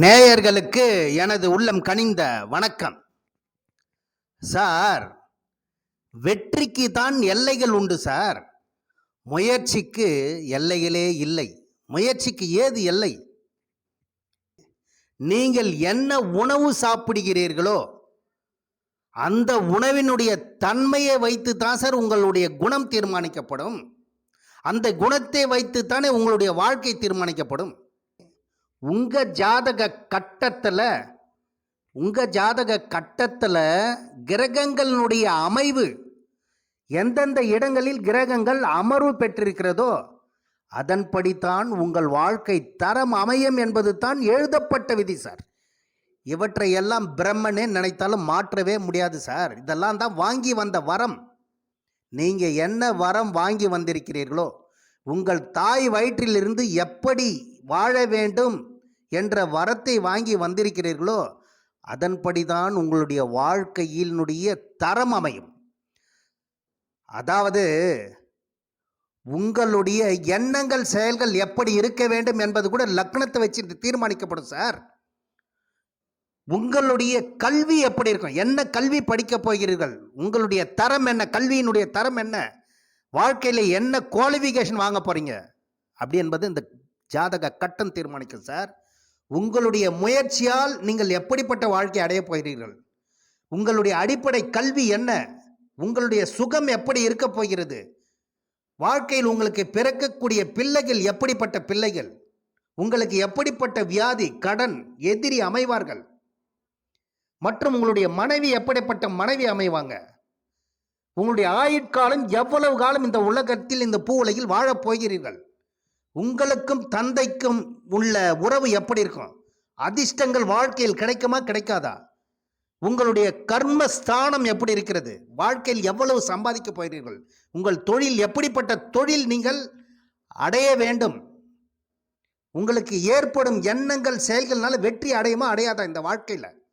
நேயர்களுக்கு எனது உள்ளம் கனிந்த வணக்கம். சார் வெற்றிக்கு தான் எல்லைகள் உண்டு சார். முயற்சிக்கு எல்லைகளே இல்லை. முயற்சிக்கு ஏது எல்லை? நீங்கள் என்ன உணவு சாப்பிடுகிறீர்களோ அந்த உணவினுடைய தன்மையை வைத்து தான் சார் உங்களுடைய குணம் தீர்மானிக்கப்படும். அந்த குணத்தை வைத்து தானே உங்களுடைய வாழ்க்கை தீர்மானிக்கப்படும். உங்கள் ஜாதக கட்டத்தில் உங்கள் ஜாதக கட்டத்தில் கிரகங்களினுடைய அமைவு எந்தெந்த இடங்களில் கிரகங்கள் அமர்வு பெற்றிருக்கிறதோ அதன்படித்தான் உங்கள் வாழ்க்கை தரம் அமையும் என்பது தான் எழுதப்பட்ட விதி சார். இவற்றை எல்லாம் பிரம்மனே நினைத்தாலும் மாற்றவே முடியாது சார். இதெல்லாம் தான் வாங்கி வந்த வரம். நீங்கள் என்ன வரம் வாங்கி வந்திருக்கிறீர்களோ உங்கள் தாய் வயிற்றிலிருந்து எப்படி வாழ வேண்டும் என்ற வரத்தை வாங்கி வந்திருக்கிறீர்களோ அதன்படிதான் உங்களுடைய வாழ்க்கையினுடைய தரம் அமையும். அதாவது உங்களுடைய எண்ணங்கள் செயல்கள் எப்படி இருக்க வேண்டும் என்பது கூட லக்னத்தை வச்சு தீர்மானிக்கப்படும் சார். உங்களுடைய கல்வி எப்படி இருக்கும்? என்ன கல்வி படிக்கப் போகிறீர்கள்? உங்களுடைய தரம் என்ன? கல்வியினுடைய தரம் என்ன? வாழ்க்கையில் என்ன குவாலிஃபிகேஷன் வாங்க போகிறீங்க அப்படி என்பது இந்த ஜாதக கட்டம் தீர்மானிக்கும் சார். உங்களுடைய முயற்சியால் நீங்கள் எப்படிப்பட்ட வாழ்க்கை அடையப் போகிறீர்கள்? உங்களுடைய அடிப்படை கல்வி என்ன? உங்களுடைய சுகம் எப்படி இருக்கப் போகிறது? வாழ்க்கையில் உங்களுக்கு பிறக்கக்கூடிய பிள்ளைகள் எப்படிப்பட்ட பிள்ளைகள்? உங்களுக்கு எப்படிப்பட்ட வியாதி கடன் எதிரி அமைவார்கள்? மற்றும் உங்களுடைய மனைவி எப்படிப்பட்ட மனைவி அமைவாங்க? உங்களுடைய ஆயுட்காலம் எவ்வளவு காலம் இந்த உலகத்தில் இந்த பூ உலகில் வாழப் போகிறீர்கள்? உங்களுக்கும் தந்தைக்கும் உள்ள உறவு எப்படி இருக்கும்? அதிர்ஷ்டங்கள் வாழ்க்கையில் கிடைக்குமா கிடைக்காதா? உங்களுடைய கர்ம ஸ்தானம் எப்படி இருக்கிறது? வாழ்க்கையில் எவ்வளவு சம்பாதிக்க போகிறீர்கள்? உங்கள் தொழில் எப்படிப்பட்ட தொழில் நீங்கள் அடைய வேண்டும்? உங்களுக்கு ஏற்படும் எண்ணங்கள் செயல்கள்னால வெற்றி அடையுமா அடையாதா இந்த வாழ்க்கையில்?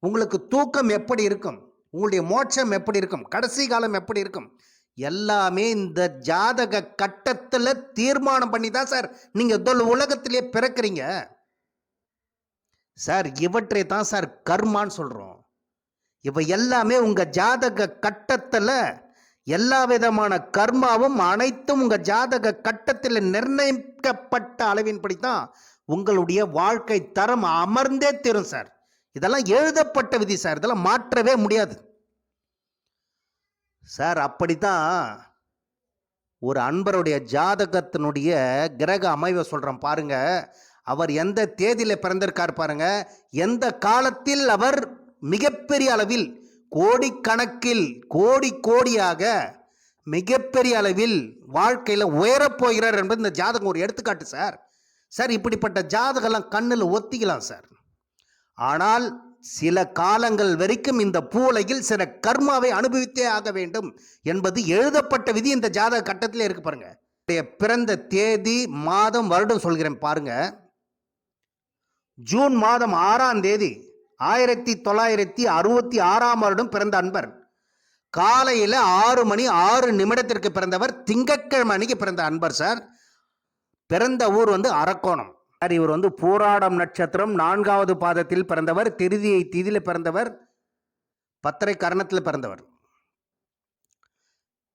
உங்களுக்கு தூக்கம் எப்படி இருக்கும்? உங்களுடைய மோட்சம் எப்படி இருக்கும்? கடைசி காலம் எப்படி இருக்கும்? எல்லாமே இந்த ஜாதக கட்டத்தில் தீர்மானம் பண்ணி தான் சார். நீங்கள் தொல் உலகத்திலே பிறக்கிறீங்க. சார் இவற்றை தான் சார் கர்மான்னு சொல்கிறோம் இவை எல்லாமே உங்கள் ஜாதக கட்டத்தில் எல்லா விதமான கர்மாவும் அனைத்தும் உங்கள் ஜாதக கட்டத்தில் நிர்ணயிக்கப்பட்ட அளவின்படி தான் உங்களுடைய வாழ்க்கை தரம் அமர்ந்தே தீரும் சார். இதெல்லாம் எழுதப்பட்ட விதி சார். இதெல்லாம் மாற்றவே முடியாது. சார் அப்படித்தான் ஒரு அன்பருடைய ஜாதகத்தினுடைய கிரக அமைவை சொல்கிறேன் பாருங்க. அவர் எந்த தேதியில் பிறந்திருக்கார் பாருங்க. எந்த காலத்தில் அவர் மிகப்பெரிய அளவில் கோடிக்கணக்கில் கோடி கோடியாக மிகப்பெரிய அளவில் வாழ்க்கையில் உயரப் போகிறார் என்பது இந்த ஜாதகம் ஒரு எடுத்துக்காட்டு சார். சார் இப்படிப்பட்ட ஜாதகம்லாம் கண்ணில் ஒத்திக்கலாம் சார். ஆனால் சில காலங்கள் வரைக்கும் இந்த பூலையில் சில கர்மாவை அனுபவித்தே ஆக வேண்டும் என்பது எழுதப்பட்ட விதி இந்த ஜாதக கட்டத்திலே இருக்கு பாருங்க. பிறந்த தேதி மாதம் வருடம் சொல்கிறேன் பாருங்க. ஜூன் மாதம் ஆறாம் தேதி ஆயிரத்தி தொள்ளாயிரத்தி அறுபத்தி ஆறாம் வருடம் பிறந்த அன்பர். காலையில் ஆறு மணி ஆறு நிமிடத்திற்கு பிறந்தவர் திங்கட்கிழமை அன்னைக்கு பிறந்த அன்பர் சார். பிறந்த ஊர் வந்து அரக்கோணம். இவர் வந்து போராடம் நட்சத்திரம் நான்காவது பாதத்தில் பிறந்தவர் திருதியை திதியில் பிறந்தவர் பத்திரை கரணத்தில் பிறந்தவர்.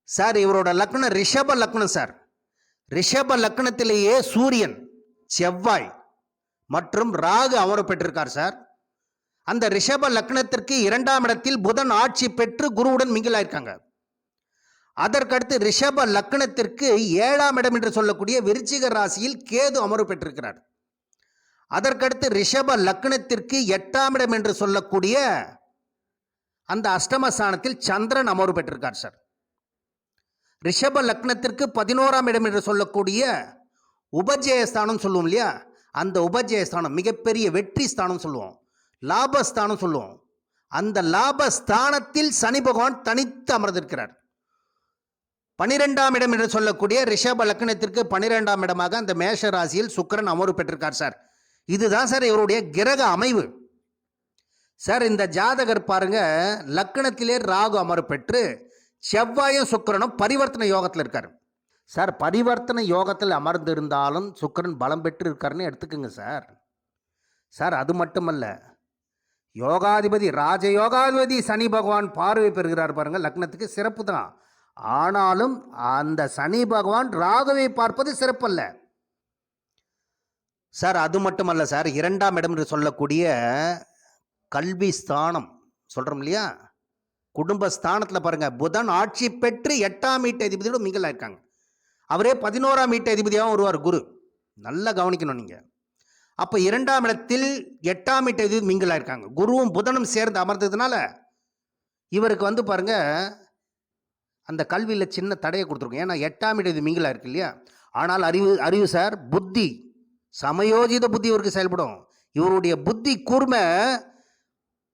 சார் இவரோட லக்னம் ரிஷப லக்னம் சார். ரிஷப லக்னத்திலேயே சூரியன் செவ்வாய் மற்றும் ராகு அமர பெற்றிருக்கார் சார். அந்த ரிஷப லக்னத்திற்கு இரண்டாம் இடத்தில் புதன் ஆட்சி பெற்று குருவுடன் மிங்கிலாயிருக்காங்க அதற்கடுத்து ரிஷப லக்னத்திற்கு ஏழாம் இடம் என்று சொல்லக்கூடிய விருச்சிக ராசியில் கேது அமர்வு பெற்றிருக்கிறார். அதற்கடுத்து ரிஷப லக்னத்திற்கு எட்டாம் இடம் என்று சொல்லக்கூடிய அந்த அஷ்டமஸ்தானத்தில் சந்திரன் அமர்வு பெற்றிருக்கார் சார். ரிஷப லக்னத்திற்கு பதினோராம் இடம் என்று சொல்லக்கூடிய உபஜயஸ்தானம் சொல்லுவோம் இல்லையா? அந்த உபஜயஸ்தானம் மிகப்பெரிய வெற்றி ஸ்தானம் சொல்லுவோம். லாபஸ்தானம் சொல்லுவோம். அந்த லாபஸ்தானத்தில் சனி பகவான் தனித்து அமர்ந்திருக்கிறார். பனிரெண்டாம் இடம் என்று சொல்லக்கூடிய ரிஷப லக்னத்திற்கு பனிரெண்டாம் இடமாக அந்த மேஷ ராசியில் சுக்கிரன் அமர்வு பெற்றிருக்கார் சார். இதுதான் சார் இவருடைய கிரக அமைவு. சார் இந்த ஜாதகர் பாருங்க லக்னத்திலே ராகு அமர் பெற்று செவ்வாயும் சுக்கிரனும் பரிவர்த்தனை யோகத்தில் இருக்கார். சார் பரிவர்த்தனை யோகத்தில் அமர்ந்திருந்தாலும் சுக்கிரன் பலம் பெற்று இருக்காருன்னு எடுத்துக்கோங்க சார். சார் அது மட்டுமல்ல யோகாதிபதி ராஜ யோகாதிபதி சனி பகவான் பார்வை பெறுகிறார் பாருங்க லக்னத்துக்கு சிறப்பு தான். ஆனாலும் அந்த சனி பகவான் ராகுவை பார்ப்பது சிறப்பல்ல. சார் அது மட்டுமல்ல சார். இரண்டாம் இடம் என்று சொல்லக்கூடிய கல்வி ஸ்தானம் சொல்கிறோம் இல்லையா? குடும்ப ஸ்தானத்தில் பாருங்கள் புதன் ஆட்சி பெற்று எட்டாம் வீட்டு அதிபதியோட மிங்கல் இருக்காங்க அவரே பதினோராம் வீட்டு அதிபதியாகவும் வருவார் குரு. நல்லா கவனிக்கணும் நீங்கள் அப்போ இரண்டாம் இடத்தில் எட்டாம் வீட்டு அதிபதி மிங்கலாக இருக்காங்க குருவும் புதனும் சேர்ந்து அமர்ந்ததுனால இவருக்கு வந்து பாருங்க அந்த கல்வியில் சின்ன தடையை கொடுத்துருக்கும். ஏன்னா எட்டாம் இடது மிங்கிலாக இருக்கு இல்லையா? ஆனால் அறிவு அறிவு சார் புத்தி சமயோஜித புத்தி இவருக்கு செயல்படும். இவருடைய புத்தி கூர்மை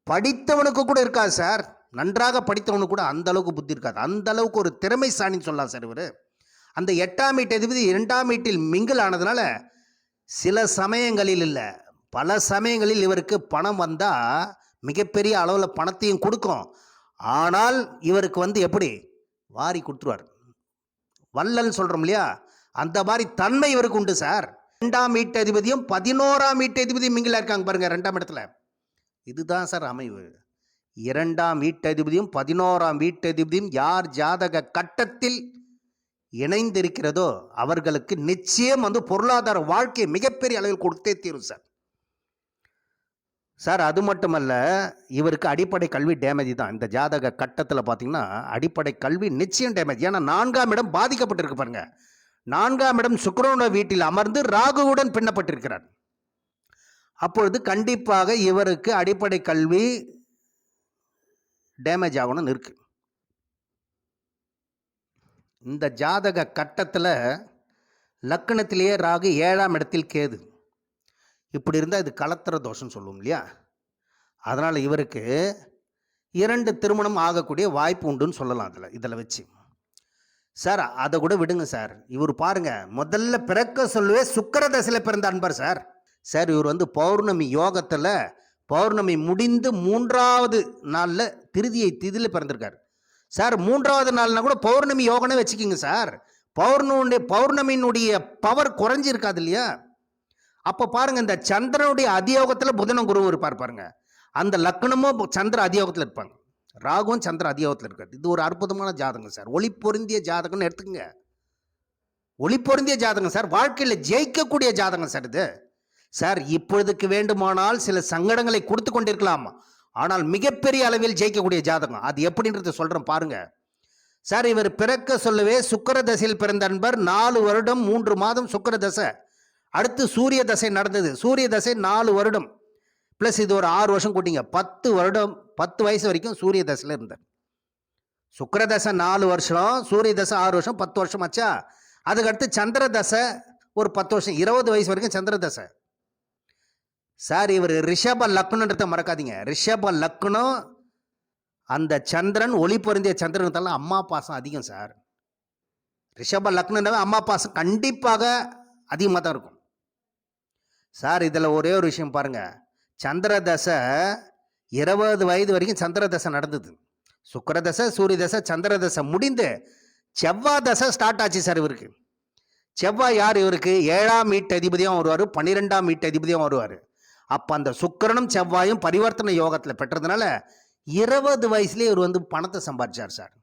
படித்தவனுக்கு கூட இருக்காது சார். நன்றாக படித்தவனுக்கு கூட அந்த அளவுக்கு புத்தி இருக்காது. அந்த அளவுக்கு ஒரு திறமைசாலின்னு சொல்லலாம் சார் இவர். அந்த எட்டாம் வீட்டு அதிபதி இரண்டாம் வீட்டில் மிங்கிள் ஆனதுனால சில சமயங்களில் இல்லை பல சமயங்களில் இவருக்கு பணம் வந்தால் மிகப்பெரிய அளவில் பணத்தையும் கொடுக்கும். ஆனால் இவருக்கு வந்து எப்படி? வாரி கொடுத்துருவார். வள்ளல் சொல்கிறோம் இல்லையா? அந்த மாதிரி தன்மை இவருக்கு உண்டு சார். ரெண்டாம் வீட்டதிபதியும் பதினோராம் வீட்டதிபதியும் மிங்கிலாக இருக்காங்க பாருங்க ரெண்டாம் இடத்துல. இதுதான் சார் அமைவு. இரண்டாம் வீட்டதிபதியும் பதினோராம் வீட்டதிபதியும் யார் ஜாதக கட்டத்தில் இணைந்திருக்கிறதோ அவர்களுக்கு நிச்சயம் வந்து பொருளாதார வாழ்க்கை மிகப்பெரிய அளவில் கொடுத்தே தீரும் சார். சார் அது மட்டுமல்ல இவருக்கு அடிப்படை கல்வி டேமேஜ் தான். இந்த ஜாதக கட்டத்தில் பார்த்தீங்கன்னா அடிப்படை கல்வி நிச்சயம் டேமேஜ் ஏன்னா நான்காம் இடம் பாதிக்கப்பட்டிருக்கு பாருங்கள் நான்காம் இடம் சுக்கரனோட வீட்டில் அமர்ந்து ராகுவுடன் பின்னப்பட்டிருக்கிறார். அப்பொழுது கண்டிப்பாக இவருக்கு அடிப்படை கல்வி டேமேஜ் ஆகணும்னு இருக்கு. இந்த ஜாதக கட்டத்தில் லக்கணத்திலேயே ராகு ஏழாம் இடத்தில் கேது. இப்படி இருந்தால் இது கலத்திர தோஷம்னு சொல்லுவோம் இல்லையா? அதனால் இவருக்கு இரண்டு திருமணம் ஆகக்கூடிய வாய்ப்பு உண்டுன்னு சொல்லலாம் அதில் இதில் வச்சு. சார் அதை கூட விடுங்க சார். இவர் பாருங்க முதல்ல பிறக்க சொல்லவே சுக்கர தசையில் பிறந்த அன்பர் சார். சார் இவர் வந்து பௌர்ணமி யோகத்தில் பௌர்ணமி முடிந்து மூன்றாவது நாளில் திருதியை திதியில் பிறந்திருக்கார். சார் மூன்றாவது நாள்னா கூட பௌர்ணமி யோகனே வச்சுக்கிங்க சார். பௌர்ணமுடைய பௌர்ணமியினுடைய பவர் குறைஞ்சிருக்காது இல்லையா? அப்போ பாருங்க இந்த சந்திரனுடைய அதியோகத்தில் புதனும் குரு இருப்பார் பாருங்க. அந்த லக்னமும் சந்திர அதியோகத்தில் இருப்பாங்க. ராகுவும் சந்திர அதியோகத்தில் இருக்காது இது ஒரு அற்புதமான ஜாதகம் சார். ஒளி பொருந்திய ஜாதகம்னு எடுத்துக்கங்க. ஒளி பொருந்திய ஜாதகம் சார். வாழ்க்கையில் ஜெயிக்கக்கூடிய ஜாதகம் சார் இது. சார் இப்பொழுதுக்கு வேண்டுமானால் சில சங்கடங்களை கொடுத்து கொண்டிருக்கலாம். ஆனால் மிகப்பெரிய அளவில் ஜெயிக்கக்கூடிய ஜாதகம். அது எப்படின்றத சொல்கிறேன் பாருங்க. சார் இவர் பிறக்க சொல்லவே சுக்கர தசையில் பிறந்த அன்பர் நாலு வருடம் மூன்று மாதம் சுக்கர தசை. அடுத்து சூரிய தசை நடந்தது. சூரிய தசை நாலு வருடம். ப்ளஸ் இது ஒரு ஆறு வருஷம் கூட்டிங்க. பத்து வருடம் பத்து வயசு வரைக்கும் சூரிய தசையில் இருந்தார். சுக்கர தசை நாலு வருஷம் சூரிய தசை ஆறு வருஷம் பத்து வருஷம் ஆச்சா அதுக்கடுத்து சந்திர தசை ஒரு பத்து வருஷம் இருபது வயசு வரைக்கும் சந்திர தசை. சார் இவர் ரிஷப லக்னன்றதை மறக்காதீங்க. ரிஷப லக்னம் அந்த சந்திரன் ஒளி பொருந்திய சந்திரனத்தால அம்மா பாசம் அதிகம் சார். ரிஷப லக்னனாவே அம்மா பாசம் கண்டிப்பாக அதிகமாக தான் இருக்கும். சார் இதில் ஒரே ஒரு விஷயம் பாருங்கள் சந்திர தசை இருபது வயது வரைக்கும் சந்திர தசை நடந்தது. சுக்கிர தசை சூரிய தசை சந்திர தசை முடிந்து செவ்வாய் தசை ஸ்டார்ட் ஆச்சு சார் இவருக்கு. செவ்வாய் யார் இவருக்கு? ஏழாம் வீட்டு அதிபதியும் வருவார் பன்னிரெண்டாம் வீட்டு அதிபதியும் வருவார். அப்போ அந்த சுக்கிரனும் செவ்வாயும் பரிவர்த்தனை யோகத்தில் பெற்றதுனால இருபது வயசுலேயே இவர் வந்து பணத்தை சம்பாதிச்சார் சார்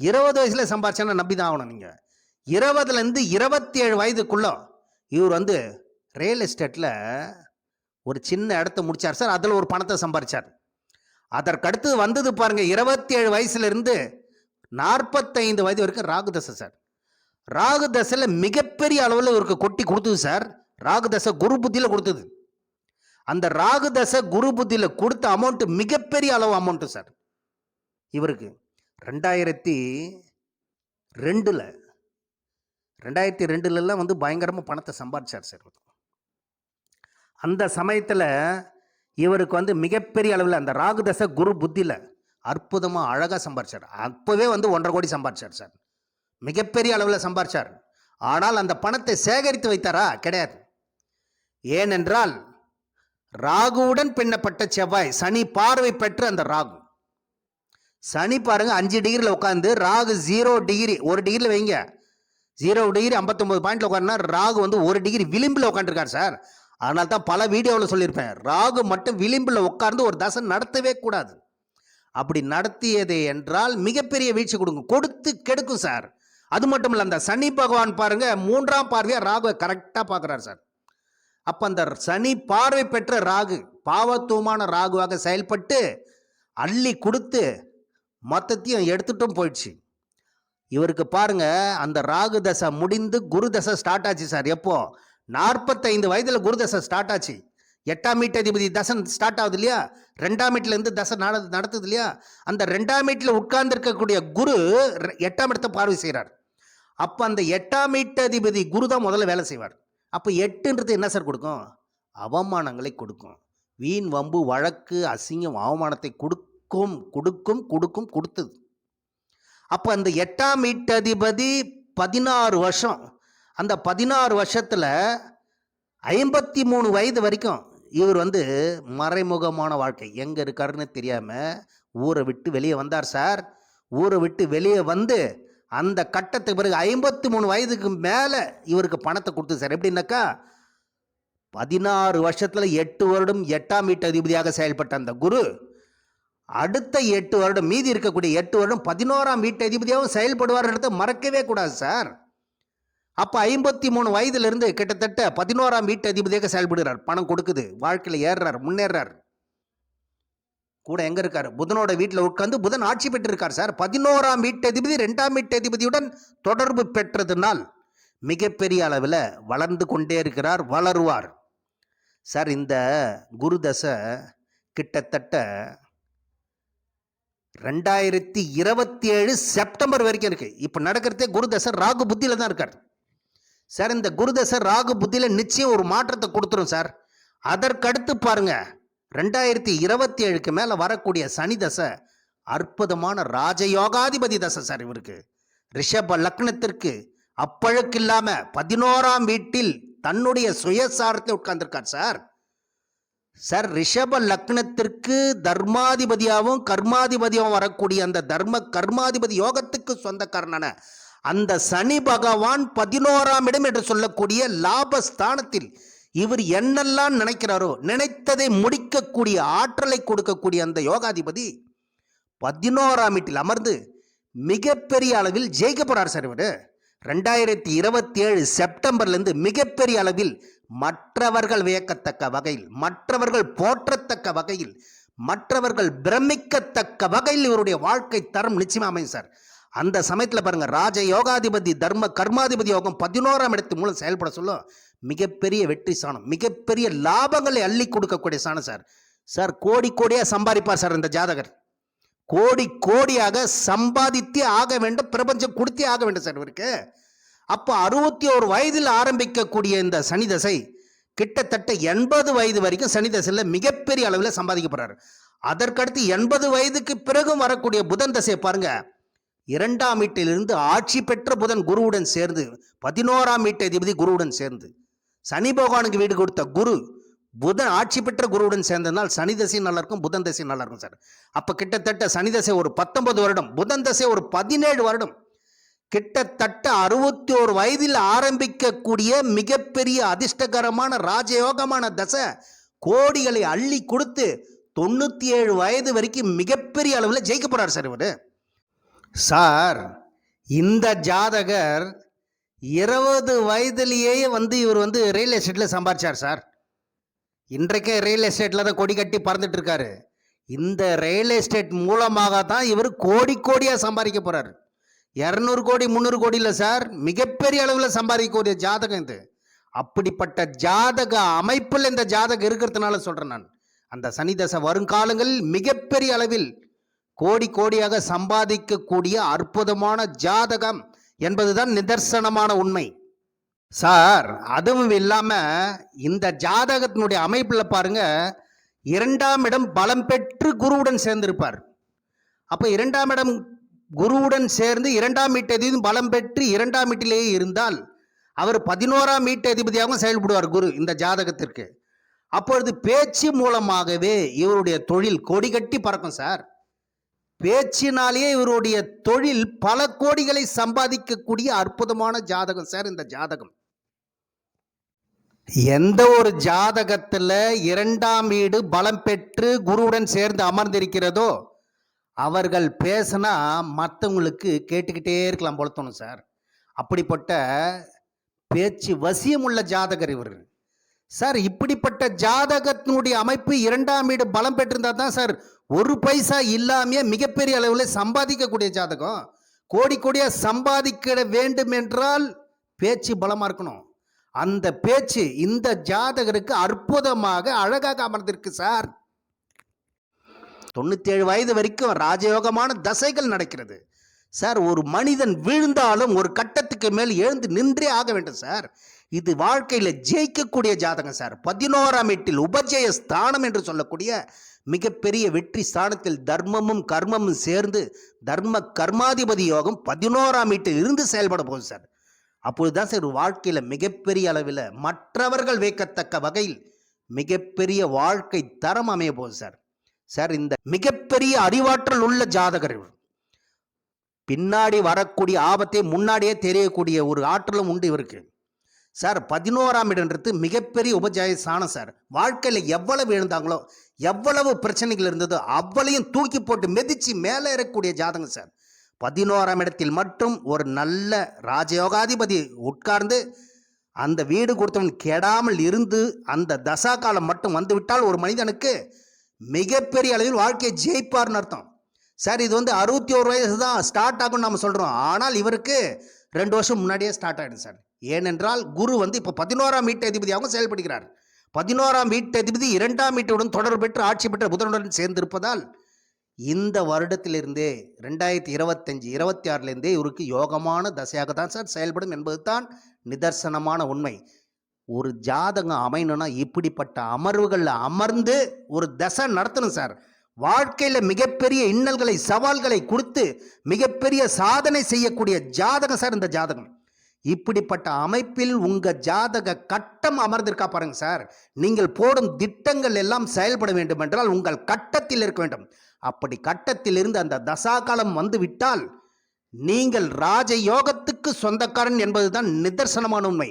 இருபது வயசுல சம்பாதிச்சானா நம்பி தான் ஆகணும் நீங்கள் இருபதுலேருந்து இருபத்தி ஏழு வயதுக்குள்ள இவர் வந்து ரியல் எஸ்டேட்டில் ஒரு சின்ன இடத்த முடித்தார் சார். அதில் ஒரு பணத்தை சம்பாதிச்சார் அதற்கடுத்து வந்தது பாருங்க இருபத்தி ஏழு வயசுலேருந்து நாற்பத்தைந்து வயது வரைக்கும் ராகுதசை சார். ராகு தசையில் மிகப்பெரிய அளவில் இவருக்கு கொட்டி கொடுத்தது சார். ராகுதசை குரு புத்தியில் கொடுத்தது. அந்த ராகுதசை குரு புத்தியில் கொடுத்த அமௌண்ட்டு மிகப்பெரிய அளவு அமௌண்ட்டு சார். இவருக்கு ரெண்டாயிரத்தி ரெண்டில் ரெண்டாயிரத்தி ரெண்டுலலாம் வந்து பயங்கரமாக பணத்தை சம்பாதிச்சார் சார் அந்த சமயத்தில் இவருக்கு வந்து மிகப்பெரிய அளவில் அந்த ராகுதசை குரு புத்தியில் அற்புதமாக அழகாக சம்பாதிச்சார் அப்போவே வந்து ஒன்றரை கோடி சம்பாதிச்சார் சார். மிகப்பெரிய அளவில் சம்பாதிச்சார் ஆனால் அந்த பணத்தை சேகரித்து வைத்தாரா? கிடையாது. ஏனென்றால் ராகுவுடன் பின்னப்பட்ட செவ்வாய் சனி பார்வை பெற்று அந்த ராகு. சனி பாருங்க அஞ்சு டிகிரியில் உட்காந்து ராகு ஜீரோ டிகிரி ஒரு டிகிரியில் வைங்க. ஜீரோ டிகிரி ஐம்பத்தொம்பது பாயிண்ட்ல உட்காருனா ராகு வந்து ஒரு டிகிரி விளிம்பில் உட்காந்துருக்கார் சார். அதனால தான் பல வீடியோவில் சொல்லியிருப்பேன். ராகு மட்டும் விளிம்பில் உட்கார்ந்து ஒரு தசை நடத்தவே கூடாது. அப்படி நடத்தியது என்றால் மிகப்பெரிய வீழ்ச்சி கொடுங்க. கொடுத்து கெடுக்கும் சார். அது மட்டும் இல்லை அந்த சனி பகவான் பாருங்க மூன்றாம் பார்வையாக ராகுவை கரெக்டாக பார்க்குறாரு சார். அப்போ அந்த சனி பார்வை பெற்ற ராகு பாவத்துவமான ராகுவாக செயல்பட்டு அள்ளி கொடுத்து மொத்தத்தையும் எடுத்துட்டும் போயிடுச்சு. இவருக்கு பாருங்க அந்த ராகு தசை முடிந்து குரு தசை ஸ்டார்ட் ஆச்சு சார். எப்போ? நாற்பத்தைந்து வயதில் குருதசை ஸ்டார்ட் ஆச்சு. எட்டாம் மீட் அதிபதி ஸ்டார்ட் ஆகுது இல்லையா? ரெண்டாம் வீட்டிலேருந்து தசை நட நடத்துது இல்லையா? அந்த ரெண்டாம் மீட்டில் உட்கார்ந்துருக்கக்கூடிய குரு ரெ- எட்டாம் இடத்தை பார்வை செய்கிறார் அப்போ அந்த எட்டாம் வீட்டதிபதி குரு தான் முதல்ல வேலை செய்வார். அப்போ எட்டுன்றது என்ன சார் கொடுக்கும்? அவமானங்களை கொடுக்கும். வீண் வம்பு வழக்கு அசிங்கம் அவமானத்தை கொடுக்கும் கொடுக்கும் கொடுக்கும் கொடுத்தது. அப்போ அந்த எட்டாம் அதிபதி பதினாறு வருஷம் அந்த பதினாறு வருஷத்தில் ஐம்பத்தி மூணு வயது வரைக்கும் இவர் வந்து மறைமுகமான வாழ்க்கை. எங்கே இருக்காருன்னு தெரியாமல் ஊரை விட்டு வெளியே வந்தார் சார். ஊரை விட்டு வெளியே வந்து அந்த கட்டத்துக்கு பிறகு ஐம்பத்தி மூணு வயதுக்கு மேலே இவருக்கு பணத்தை கொடுத்து சார். எப்படின்னாக்கா பதினாறு வருஷத்தில் எட்டு வருடம் எட்டாம் வீட்டு அதிபதியாக செயல்பட்ட அந்த குரு அடுத்த எட்டு வருடம் மீதி இருக்கக்கூடிய எட்டு வருடம் பதினோராம் வீட்டு அதிபதியாகவும் செயல்படுவார்ன்றதை மறக்கவே கூடாது சார். அப்போ ஐம்பத்தி மூணு வயதிலிருந்து கிட்டத்தட்ட பதினோராம் வீட்டு அதிபதியாக செயல்படுகிறார். பணம் கொடுக்குது. வாழ்க்கையில் ஏறுறார் முன்னேறார் கூட எங்கே இருக்கார்? புதனோட வீட்டில் உட்காந்து புதன் ஆட்சி பெற்றிருக்கார் சார். பதினோராம் வீட்டு அதிபதி ரெண்டாம் வீட்டு அதிபதியுடன் தொடர்பு பெற்றதுனால் மிகப்பெரிய அளவில் வளர்ந்து கொண்டே இருக்கிறார் வளருவார். சார் இந்த குரு தசை கிட்டத்தட்ட ரெண்டாயிரத்தி இருபத்தி ஏழு செப்டம்பர் வரைக்கும் இருக்கு. இப்போ நடக்கிறதே குரு தசை ராகு புத்தியில் தான் இருக்கார். சார் இந்த குருதசை ராகு புத்தியில் நிச்சயம் ஒரு மாற்றத்தை கொடுத்துரும் சார். அதற்கடுத்து பாருங்க ரெண்டாயிரத்தி இருபத்தி ஏழுக்கு மேலே வரக்கூடிய சனி தசை அற்புதமான ராஜயோகாதிபதி தசை சார் இவருக்கு. ரிஷப லக்னத்திற்கு அப்பழுக்கு பதினோராம் வீட்டில் தன்னுடைய சுயசாரத்தை உட்கார்ந்துருக்கார் சார். சார் ரிஷப லக்னத்திற்கு தர்மாதிபதியாகவும் கர்மாதிபதியாகவும் வரக்கூடிய அந்த தர்ம கர்மாதிபதி யோகத்துக்கு சொந்தக்காரனான அந்த சனி பகவான் பதினோராம் இடம் என்று சொல்லக்கூடிய லாபஸ்தானத்தில் இவர் என்னெல்லாம் நினைக்கிறாரோ நினைத்ததை முடிக்கக்கூடிய ஆற்றலை கொடுக்கக்கூடிய அந்த யோகாதிபதி பதினோராம் வீட்டில் அமர்ந்து மிகப்பெரிய அளவில் ஜெயிக்கப்படுறார் சார் இவர். ரெண்டாயிரத்தி இருபத்தி ஏழு செப்டம்பர்லேருந்து மிகப்பெரிய அளவில் மற்றவர்கள் வியக்கத்தக்க வகையில் மற்றவர்கள் போற்றத்தக்க வகையில் மற்றவர்கள் பிரமிக்கத்தக்க வகையில் இவருடைய வாழ்க்கை தரம் நிச்சயமா அமையும் சார். அந்த சமயத்தில் பாருங்கள் ராஜ யோகாதிபதி தர்ம கர்மாதிபதி யோகம் பதினோராம் இடத்து மூலம் செயல்பட சொல்லும் மிகப்பெரிய வெற்றி சாணம் மிகப்பெரிய லாபங்களை அள்ளி கொடுக்கக்கூடிய சாணம் சார். சார் கோடி கோடியாக சம்பாதிப்பார் சார் இந்த ஜாதகர். கோடி கோடியாக சம்பாதித்தே ஆக வேண்டும் பிரபஞ்சம் கொடுத்தே ஆக வேண்டும் சார் இவருக்கு. அப்போ அறுபத்தி ஒரு வயதில் ஆரம்பிக்கக்கூடிய இந்த சனி தசை கிட்டத்தட்ட எண்பது வயது வரைக்கும் சனி தசையில் மிகப்பெரிய அளவில் சம்பாதிக்கப்படுறாரு அதற்கடுத்து எண்பது வயதுக்கு பிறகும் வரக்கூடிய புதன் தசையை பாருங்கள் இரண்டாம் வீட்டிலிருந்து ஆட்சி பெற்ற புதன் குருவுடன் சேர்ந்து பதினோராம் வீட்டு அதிபதி குருவுடன் சேர்ந்து. சனி பகவானுக்கு வீடு கொடுத்த குரு புதன் ஆட்சி பெற்ற குருவுடன் சேர்ந்ததுனால் சனி தசை நல்லா இருக்கும் புதன் தசை நல்லா இருக்கும் சார். அப்போ கிட்டத்தட்ட சனி தசை ஒரு பத்தொன்பது வருடம் புதன் தசை ஒரு பதினேழு வருடம். கிட்டத்தட்ட அறுபத்தி ஒரு வயதில் ஆரம்பிக்கக்கூடிய மிகப்பெரிய அதிர்ஷ்டகரமான ராஜயோகமான தசை கோடிகளை அள்ளி கொடுத்து தொண்ணூற்றி ஏழு வயது வரைக்கும் மிகப்பெரிய அளவில் ஜெயிக்க சார் இவர். சார் இந்த ஜாதகர் இருபது வயதிலேயே வந்து இவர் வந்து ரியல் எஸ்டேட்டில் சம்பாதிச்சார் சார். இன்றைக்கே ரியல் எஸ்டேட்டில் தான் கொடி கட்டி பறந்துட்டு இருக்காரு. இந்த ரியல் எஸ்டேட் மூலமாக தான் இவர் கோடி கோடியாக சம்பாதிக்க போகிறார் இரநூறு கோடி முந்நூறு கோடி இல்லை சார். மிகப்பெரிய அளவில் சம்பாதிக்கக்கூடிய ஜாதகம் இது. அப்படிப்பட்ட ஜாதக அமைப்பில் இந்த ஜாதகம் இருக்கிறதுனால சொல்கிறேன் நான். அந்த சனி தசை வருங்காலங்களில் மிகப்பெரிய அளவில் கோடி கோடியாக சம்பாதிக்கக்கூடிய அற்புதமான ஜாதகம் என்பதுதான் நிதர்சனமான உண்மை. சார் அதுவும் இல்லாம இந்த ஜாதகத்தினுடைய அமைப்புல பாருங்க இரண்டாம் இடம் பலம் பெற்று குருவுடன் சேர்ந்திருப்பார். அப்ப இரண்டாம் இடம் குருவுடன் சேர்ந்து இரண்டாம் வீட்டதிபதி பலம் பெற்று இரண்டாம் வீட்டிலேயே இருந்தால் அவர் பதினோராம் வீட்டு அதிபதியாகவும் செயல்படுவார் குரு இந்த ஜாதகத்திற்கு. அப்பொழுது பேச்சு மூலமாகவே இவருடைய தொழில் கொடி கட்டி பறக்கும் சார். பேச்சினாலேயே இவருடைய தொழில் பல கோடிகளை சம்பாதிக்கக்கூடிய அற்புதமான ஜாதகம் சார் இந்த ஜாதகம். எந்த ஒரு ஜாதகத்தில் இரண்டாம் வீடு பலம் பெற்று குருவுடன் சேர்ந்து அமர்ந்திருக்கிறதோ அவர்கள் பேசினா மற்றவங்களுக்கு கேட்டுக்கிட்டே இருக்கலாம் போல தோணும் சார். அப்படிப்பட்ட பேச்சு வசியம் உள்ள ஜாதகர் இவர். சார் இப்படிப்பட்ட ஜாதகத்தினுடைய அமைப்பு இரண்டாம் வீடு பலம் பெற்றிருந்தா தான் சார் ஒரு பைசா இல்லாமையே மிகப்பெரிய அளவில் சம்பாதிக்கக்கூடிய ஜாதகம். கோடி கோடியாக சம்பாதிக்க வேண்டும் என்றால் பேச்சு பலமாக இருக்கணும். அந்த பேச்சு இந்த ஜாதகருக்கு அற்புதமாக அழகாக அமர்ந்திருக்கு சார். தொண்ணூத்தேழு வயது வரைக்கும் ராஜயோகமான தசைகள் நடக்கிறது. சார் ஒரு மனிதன் வீழ்ந்தாலும் ஒரு கட்டத்துக்கு மேல் எழுந்து நின்றே ஆக வேண்டும் சார். இது வாழ்க்கையில் ஜெயிக்கக்கூடிய ஜாதகம் சார். பதினோராம் எட்டில் உபஜய ஸ்தானம் என்று சொல்லக்கூடிய மிகப்பெரிய வெற்றி ஸ்தானத்தில் தர்மமும் கர்மமும் சேர்ந்து தர்ம கர்மாதிபதி யோகம் பதினோராம் வீட்டில் இருந்து செயல்பட போகுது சார். அப்பொழுதுதான் சார் வாழ்க்கையில் மிகப்பெரிய அளவில் மற்றவர்கள் வைக்கத்தக்க வகையில் மிகப்பெரிய வாழ்க்கை தரம் அமைய போகுது சார். சார் இந்த மிகப்பெரிய அறிவாற்றல் உள்ள ஜாதகர் பின்னாடி வரக்கூடிய ஆபத்தை முன்னாடியே தெரியக்கூடிய ஒரு ஆற்றலும் உண்டு இவருக்கு. சார் பதினோராம் இடன்றது மிகப்பெரிய உபஜாய சாணம் சார். வாழ்க்கையில் எவ்வளவு எழுந்தாங்களோ எவ்வளவு பிரச்சனைகள் இருந்ததோ அவ்வளையும் தூக்கி போட்டு மெதிச்சு மேலே ஏறக்கூடிய ஜாதகம் சார். பதினோராம் இடத்தில் மட்டும் ஒரு நல்ல ராஜயோகாதிபதி உட்கார்ந்து அந்த வீடு கொடுத்தவன் கெடாமல் இருந்து அந்த தசா காலம் மட்டும் வந்துவிட்டால் ஒரு மனிதனுக்கு மிகப்பெரிய அளவில் வாழ்க்கையை ஜெயிப்பார்னு அர்த்தம். சார் இது வந்து அறுபத்தி ஒரு வயசு தான் ஸ்டார்ட் ஆகும்னு நம்ம சொல்கிறோம் ஆனால் இவருக்கு ரெண்டு வருஷம் முன்னாடியே ஸ்டார்ட் ஆகிடும் சார். ஏனென்றால் குரு வந்து இப்போ பதினோராம் வீட்டு அதிபதியாகவும் செயல்படுகிறார். பதினோராம் வீட்டு அதிபதி இரண்டாம் வீட்டுடன் தொடர்பு பெற்று ஆட்சி பெற்ற புதனுடன் சேர்ந்திருப்பதால் இந்த வருடத்திலிருந்தே ரெண்டாயிரத்தி இருபத்தஞ்சி இருபத்தி ஆறுலேருந்தே இவருக்கு யோகமான தசையாக தான் சார் செயல்படும் என்பது தான் நிதர்சனமான உண்மை. ஒரு ஜாதகம் அமையணும்னா இப்படிப்பட்ட அமர்வுகளில் அமர்ந்து ஒரு தசை நடத்தணும் சார். வாழ்க்கையில் மிகப்பெரிய இன்னல்களை சவால்களை கொடுத்து மிகப்பெரிய சாதனை செய்யக்கூடிய ஜாதகம் சார் இந்த ஜாதகம். இப்படிப்பட்ட அமைப்பில் உங்க ஜாதக கட்டம் அமர்ந்திருக்கா பாருங்க சார். நீங்கள் போடும் திட்டங்கள் எல்லாம் செயல்பட வேண்டும் என்றால் உங்கள் கட்டத்தில் இருக்க வேண்டும். அப்படி கட்டத்திலிருந்து அந்த தசாகாலம் வந்து விட்டால் நீங்கள் ராஜ யோகத்துக்கு சொந்தக்காரன் என்பதுதான் நிதர்சனமான உண்மை.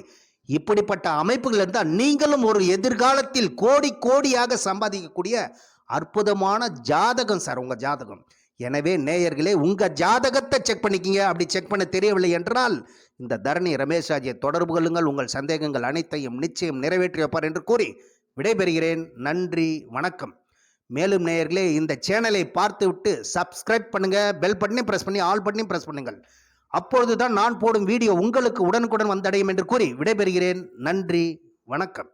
இப்படிப்பட்ட அமைப்புகள் இருந்தால் நீங்களும் ஒரு எதிர்காலத்தில் கோடி கோடியாக சம்பாதிக்கக்கூடிய அற்புதமான ஜாதகம் சார் உங்கள் ஜாதகம். எனவே நேயர்களே உங்கள் ஜாதகத்தை செக் பண்ணிக்கிங்க. அப்படி செக் பண்ண தெரியவில்லை என்றால் இந்த தரணி ரமேஷாஜியை தொடர்பு கொள்ளுங்கள். உங்கள் சந்தேகங்கள் அனைத்தையும் நிச்சயம் நிறைவேற்றி வைப்பார் என்று கூறி விடைபெறுகிறேன். நன்றி வணக்கம். மேலும் நேயர்களே இந்த சேனலை பார்த்துவிட்டு சப்ஸ்கிரைப் பண்ணுங்க பெல் பட்டனையும் ப்ரெஸ் பண்ணி ஆல் பட்டனையும் ப்ரெஸ் பண்ணுங்கள். அப்பொழுதுதான் நான் போடும் வீடியோ உங்களுக்கு உடனுக்குடன் வந்தடையும் என்று கூறி விடைபெறுகிறேன். நன்றி வணக்கம்.